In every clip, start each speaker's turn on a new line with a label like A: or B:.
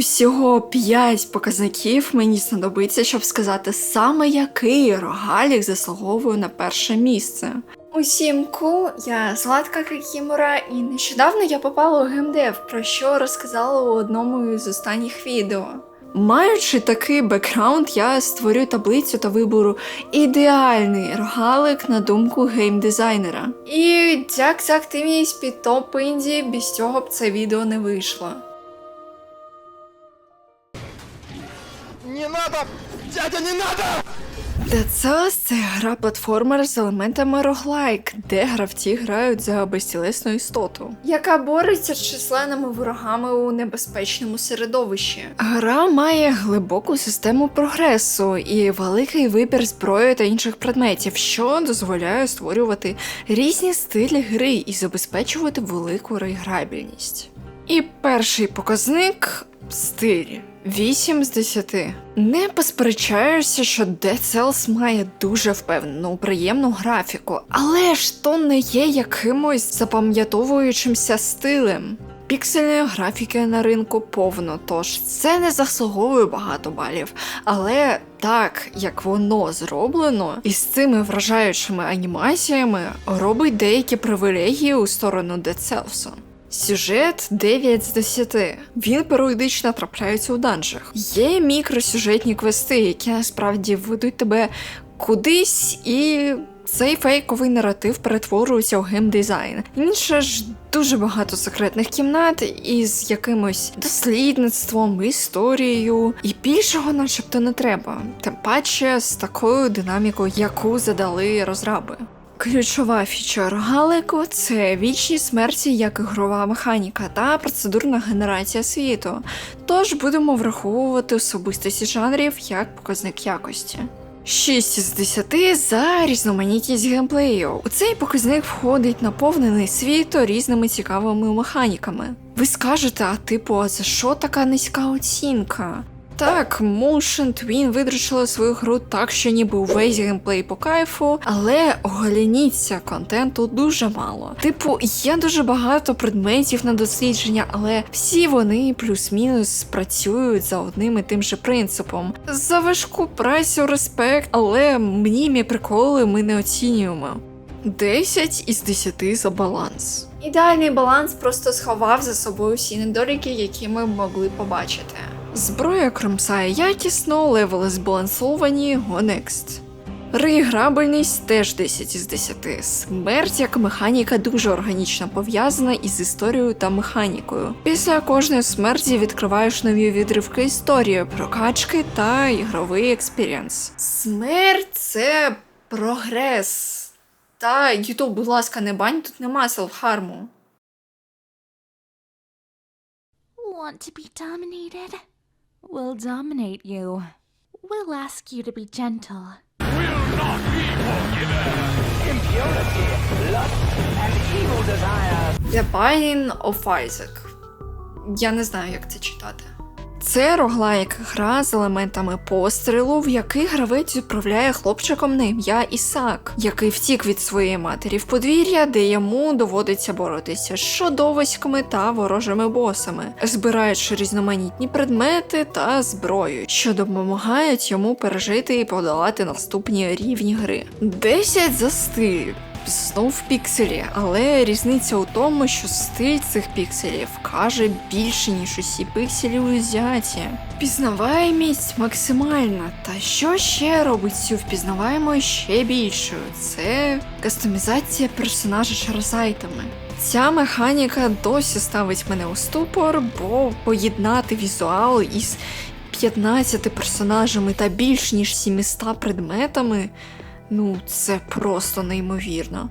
A: Усього 5 показників мені знадобиться, щоб сказати саме який рогалік заслуговує на перше місце. Усім ку, я Златка Кикімура, і нещодавно я попала у геймдев, про що розказала у одному з останніх відео. Маючи такий бекграунд, я створю таблицю та вибору ідеальний рогалик на думку геймдизайнера. І дяк за активність під топ інді, без цього б це відео не вийшло.
B: Надо! Дядя, не надо!
A: Dead Cells – це гра платформер з елементами роглайк, де гравці грають за безтілесну істоту, яка бореться з численними ворогами у небезпечному середовищі. Гра має глибоку систему прогресу і великий вибір зброї та інших предметів, що дозволяє створювати різні стилі гри і забезпечувати велику реіграбільність. І перший показник стиль. 8 з 10. Не посперечаєшся, що Dead Cells має дуже впевнену, приємну графіку, але ж то не є якимось запам'ятовуючимся стилем. Піксельної графіки на ринку повно, тож це не заслуговує багато балів. Але так, як воно зроблено, і з цими вражаючими анімаціями робить деякі привілегії у сторону Cells. Сюжет 9 з 10. Він періодично трапляється у данжах. Є мікросюжетні квести, які насправді ведуть тебе кудись, і цей фейковий наратив перетворюється у геймдизайн. Інше ж дуже багато секретних кімнат із якимось дослідництвом, історією, і більшого начебто не треба. Тим паче з такою динамікою, яку задали розраби. Ключова фіча рогалику це вічні смерті як ігрова механіка та процедурна генерація світу. Тож будемо враховувати особистості жанрів як показник якості. 6 з 10 за різноманітність геймплею. У цей показник входить наповнений світ різними цікавими механіками. Ви скажете, а типу, а за що така низька оцінка? Так, Motion Twin видручила свою гру так, що ніби увесь геймплей по кайфу, але оголяніться контенту дуже мало. Типу, є дуже багато предметів на дослідження, але всі вони плюс-мінус працюють за одним і тим же принципом. За важку працю респект, але мнімі приколи ми не оцінюємо. 10 із 10 за баланс. Ідеальний баланс просто сховав за собою всі недоліки, які ми могли побачити. Зброя кромсає якісно, левели збалансовані, next. Реіграбельність теж 10 із 10. Смерть як механіка дуже органічно пов'язана із історією та механікою. Після кожної смерті відкриваєш нові відривки історії, прокачки та ігровий експірієнс. Смерть це прогрес. Та Ютуб, будь ласка, не бань, тут нема селфхарму.
C: Want to be dominated? We'll dominate you. We'll ask you to be gentle.
A: The Binding of Isaac. Я не знаю, як це читати. Це роглайк гра з елементами пострілу, в який гравець відправляє хлопчиком на ім'я Ісак, який втік від своєї матері в подвір'я, де йому доводиться боротися з шодовиськами та ворожими босами, збираючи різноманітні предмети та зброю, що допомагають йому пережити і подолати наступні рівні гри. 10 за стиль. Знов пікселі, але різниця у тому, що стиль цих пікселів каже більше, ніж усі пікселі узяті. Впізнаваємість максимальна. Та що ще робить цю впізнаваємою ще більшою? Це кастомізація персонажа через. Ця механіка досі ставить мене у ступор, бо поєднати візуал із 15 персонажами та більш ніж 700 предметами. Ну, це просто неймовірно.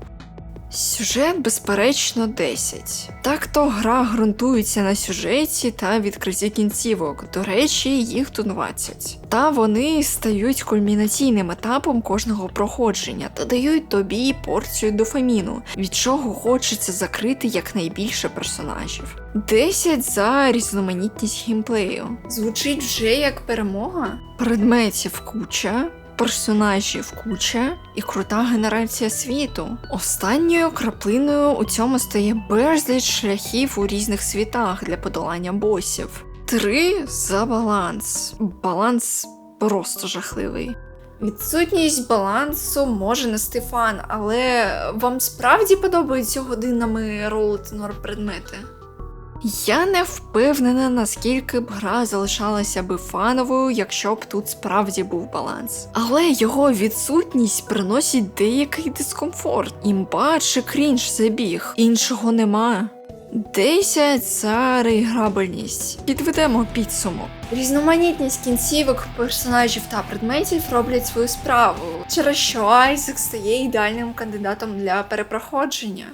A: Сюжет, безперечно, 10. Так то гра ґрунтується на сюжеті та відкритті кінцівок. До речі, їх тут 20. Та вони стають кульмінаційним етапом кожного проходження та дають тобі порцію дофаміну, від чого хочеться закрити якнайбільше персонажів. 10 за різноманітність геймплею. Звучить вже як перемога. Предметів куча, персонажів куча і крута генерація світу. Останньою краплиною у цьому стає безліч шляхів у різних світах для подолання босів. 3 за баланс. Баланс просто жахливий. Відсутність балансу може нести фан, але вам справді подобаються годинами ролити предмети? Я не впевнена, наскільки б гра залишалася би фановою, якщо б тут справді був баланс. Але його відсутність приносить деякий дискомфорт. Імба чи крінж забіг. Іншого нема. 10 за реіграбельність. Підведемо підсумок. Різноманітність кінцівок, персонажів та предметів роблять свою справу, через що Айзек стає ідеальним кандидатом для перепроходження.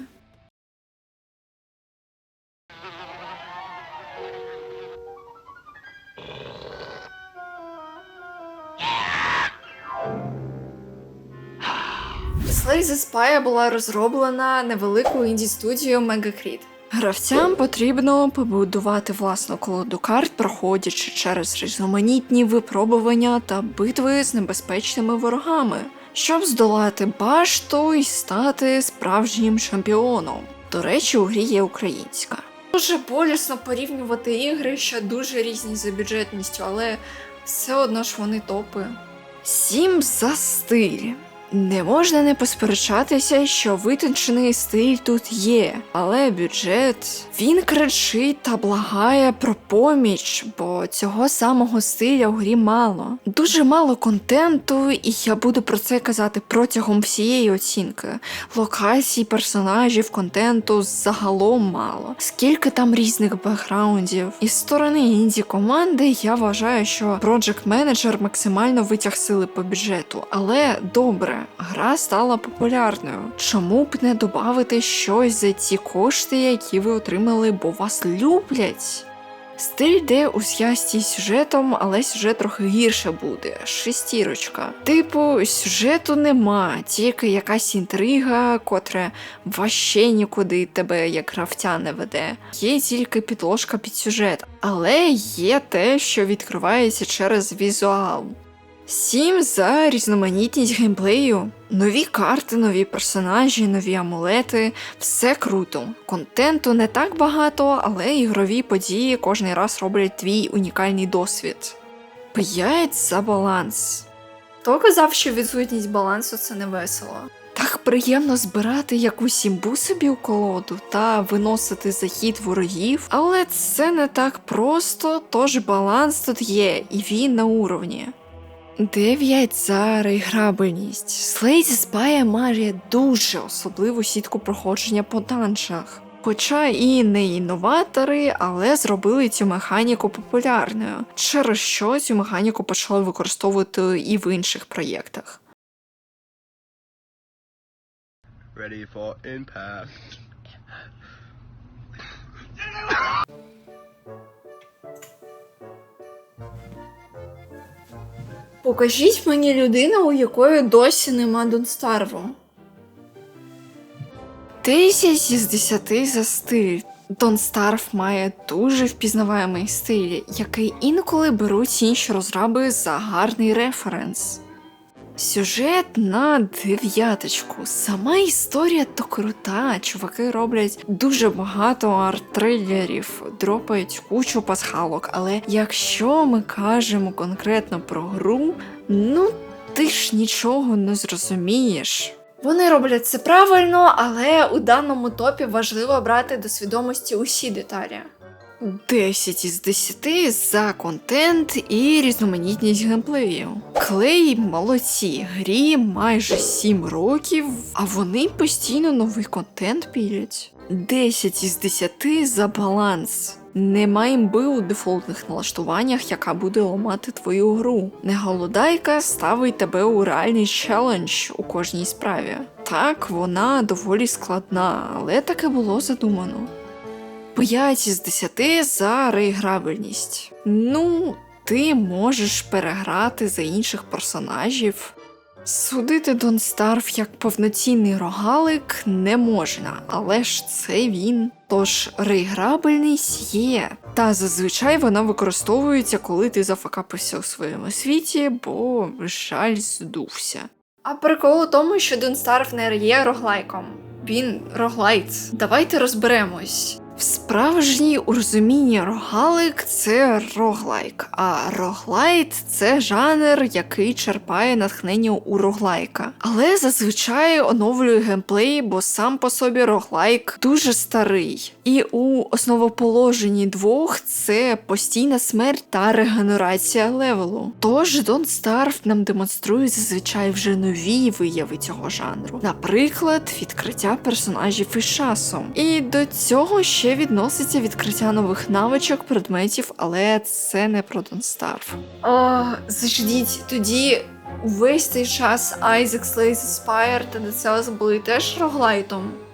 A: Slay the Spy була розроблена невеликою інді-студією Megacrit. Гравцям потрібно побудувати власну колоду карт, проходячи через різноманітні випробування та битви з небезпечними ворогами, щоб здолати башту і стати справжнім чемпіоном. До речі, у грі є українська. Дуже болісно порівнювати ігри, що дуже різні за бюджетністю, але все одно ж вони топи. Сім за стиль. Не можна не посперечатися, що витончений стиль тут є, але бюджет він кричить та благає про поміч, бо цього самого стиля у грі мало. Дуже мало контенту, і я буду про це казати протягом всієї оцінки. Локацій, персонажів, контенту загалом мало. Скільки там різних бекграундів. Із сторони інді команди я вважаю, що Project Manager максимально витяг сили по бюджету, але добре. Гра стала популярною. Чому б не додати щось за ті кошти, які ви отримали, бо вас люблять? Стиль йде у зв'язці з сюжетом, але сюжет трохи гірше буде. Шестірочка. Типу, сюжету нема, тільки якась інтрига, котра ваще нікуди тебе як гравця не веде. Є тільки підложка під сюжет, але є те, що відкривається через візуал. Сім за різноманітність геймплею. Нові карти, нові персонажі, нові амулети. Все круто. Контенту не так багато, але ігрові події кожний раз роблять твій унікальний досвід. П'ять за баланс. Хто казав, що відсутність балансу це не весело? Так приємно збирати якусь імбу собі у колоду та виносити захід ворогів, але це не так просто, тож баланс тут є, і він на уровні. 9 за реіграбельність. Слейзі Спая має дуже особливу сітку проходження по данжах. Хоча і не інноватори, але зробили цю механіку популярною, через що цю механіку почали використовувати і в інших проєктах.
B: Ready for impact.
A: Покажіть мені людину, у якої досі нема Донстарву. 10 із 10 за стиль. Дон має дуже впізнаваємий стиль, який інколи беруть інші розраби за гарний референс. Сюжет на дев'яточку. Сама історія то крута. Чуваки роблять дуже багато арт-трилерів, дропають кучу пасхалок. Але якщо ми кажемо конкретно про гру, ну ти ж нічого не зрозумієш. Вони роблять це правильно, але у даному топі важливо брати до свідомості усі деталі. 10 із 10 за контент і різноманітність геймплею. Клей молодці, грі майже 7 років, а вони постійно новий контент пілять. 10 із 10 за баланс. Нема імби у дефолтних налаштуваннях, яка буде ламати твою гру. Неголодайка ставить тебе у реальний челендж у кожній справі. Так, вона доволі складна, але таке було задумано. 5 із 10 за реіграбельність. Ну, ти можеш переграти за інших персонажів. Судити Дон Старв як повноцінний рогалик не можна, але ж це він. Тож реіграбельність є, та зазвичай вона використовується, коли ти зафакапився у своєму світі, бо жаль здувся. А прикол у тому, що Дон Старв не є роглайком. Він роглайт. Давайте розберемось. В справжній у розумінні рогалик це роглайк, а роглайт це жанр, який черпає натхнення у роглайка. Але зазвичай оновлює геймплей, бо сам по собі роглайк дуже старий. І у основоположенні двох це постійна смерть та регенерація левелу. Тож Don't Starve нам демонструє зазвичай вже нові вияви цього жанру. Наприклад, відкриття персонажів із часом. І до цього ще відноситься відкриття нових навичок, предметів, але це не про Don't Starve. О, заждіть, тоді увесь цей час Isaac Slays Spire та Cells були теж роглайтом.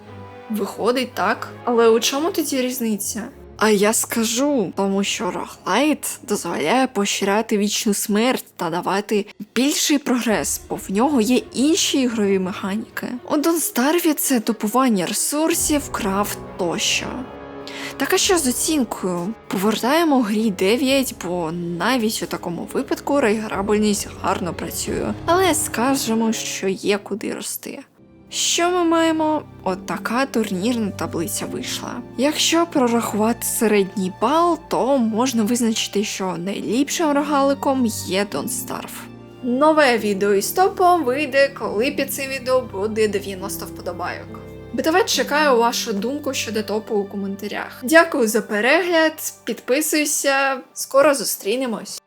A: Виходить так. Але у чому тоді різниця? А я скажу, тому що роглайт дозволяє поощряти вічну смерть та давати більший прогрес, бо в нього є інші ігрові механіки. У Starve це добування ресурсів, крафт тощо. Так а що з оцінкою? Повертаємо грі 9, бо навіть у такому випадку рейграбельність гарно працює, але скажемо, що є куди рости. Що ми маємо? От така турнірна таблиця вийшла. Якщо прорахувати середній бал, то можна визначити, що найліпшим рогаликом є Don't Starve. Нове відео із топом вийде, коли під цим відео буде 90 вподобайок. БТВ чекаю вашу думку щодо топу у коментарях. Дякую за перегляд, підписуйся, скоро зустрінемось.